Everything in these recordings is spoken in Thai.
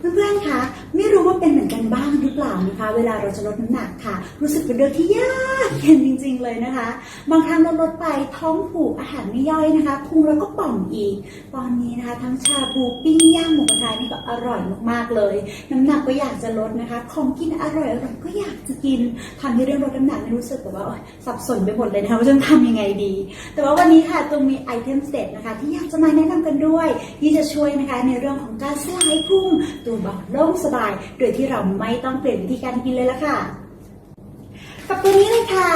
เพื่อนๆ คะ ไม่รู้ว่าเป็นเหมือนกันบ้างหรือเปล่านะคะ เวลาเราจะลดน้ำหนักค่ะ รู้สึกเป็นเรื่องที่ยากเย็นจริง ๆ เลยนะคะ บางครั้งเราลดไปท้องผูกอาหารไม่ย่อยนะคะพุงเราก็ป่องอีก ตอนนี้นะคะ ทั้งชาบูปิ้งย่างหมูกระทะนี่ก็อร่อยมากๆเลย น้ำหนักก็อยากจะลดนะคะ ของกินอร่อยอร่อยก็อยากจะกินทำให้เรื่องลดน้ำหนักไม่รู้สึกแบบว่าสับสนไปหมดเลยนะคะว่าจะทำยังไงดี แต่ว่าวันนี้ค่ะตรงมีไอเทมเด็ดนะคะ ที่อยากจะมาแนะนำกันด้วยที่จะช่วยนะคะในเรื่องของการสลายพุงตัวเบาโล่งสบาย โดยที่เราไม่ต้องเปลี่ยนวิธีการกินเลยละค่ะ กับตัวนี้เลยค่ะ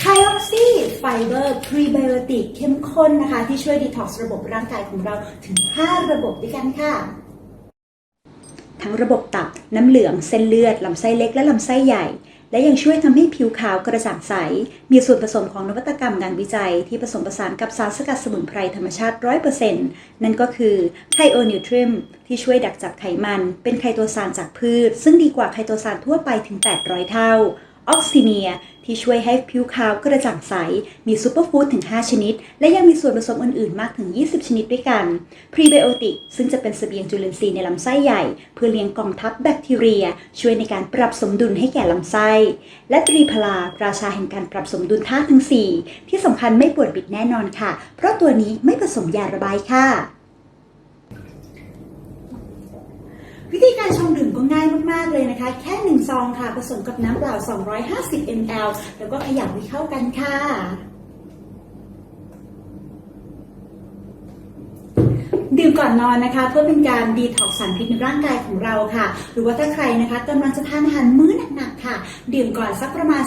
ไคออกซีไฟเบอร์พรีไบโอติกเข้มข้นนะคะ ที่ช่วยดีท็อกซ์ระบบร่างกายของเราถึง 5 ระบบด้วยกันค่ะ ทั้งระบบตับน้ำเหลืองเส้นเลือดลำไส้เล็กและลำไส้ใหญ่ และยังช่วยทำให้ผิวขาวกระจ่างใส มีส่วนผสมของนวัตกรรมงานวิจัย ที่ผสมผสานกับสารสกัดสมุนไพรธรรมชาติ 100%นั่นก็คือไคโอนิวทริมที่ช่วยดักจับไขมัน เป็นไคโตซานจากพืช ซึ่งดีกว่าไคโตซานทั่วไปถึง 800 เท่า ออกซิเนีย ที่ช่วยให้ผิวขาวกระจ่างใส มีซูเปอร์ฟู้ดถึง 5 ชนิด และยังมีส่วนผสมอื่น ๆ มากถึง 20 ชนิดด้วยกัน พรีไบโอติก ซึ่งจะเป็นเสบียงจุลินทรีย์ในลำไส้ใหญ่ เพื่อเลี้ยงกองทัพแบคทีเรีย ช่วยในการปรับสมดุลให้แก่ลำไส้ และตรีพลา ราชาแห่งการปรับสมดุลธาตุทั้ง 4 ที่สำคัญไม่ปวดบิดแน่นอนค่ะ เพราะตัวนี้ไม่ผสมยาระบายค่ะ วิธีการชงดื่มก็ง่ายมาก ๆ เลยนะคะ แค่ 1 ซองค่ะ ผสมกับน้ำเปล่า 250 ml แล้วก็ขยับให้เข้ากันค่ะ ดื่มก่อนนอนนะคะ เพื่อเป็นการดีท็อกซ์สารพิษในร่างกายของเราค่ะ หรือว่าถ้าใครนะคะกำลังจะทานอาหารมื้อหนักๆค่ะ ดื่มก่อนสักประมาณ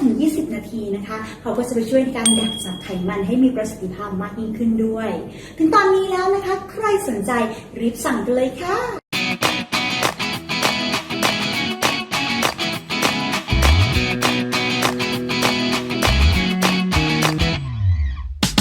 15-20 นาทีนะคะ เขาก็จะไปช่วยในการดักจับไขมันให้มีประสิทธิภาพมากยิ่งขึ้นด้วย ถึงตอนนี้แล้วนะคะ ใครสนใจรีบสั่งกันเลยค่ะ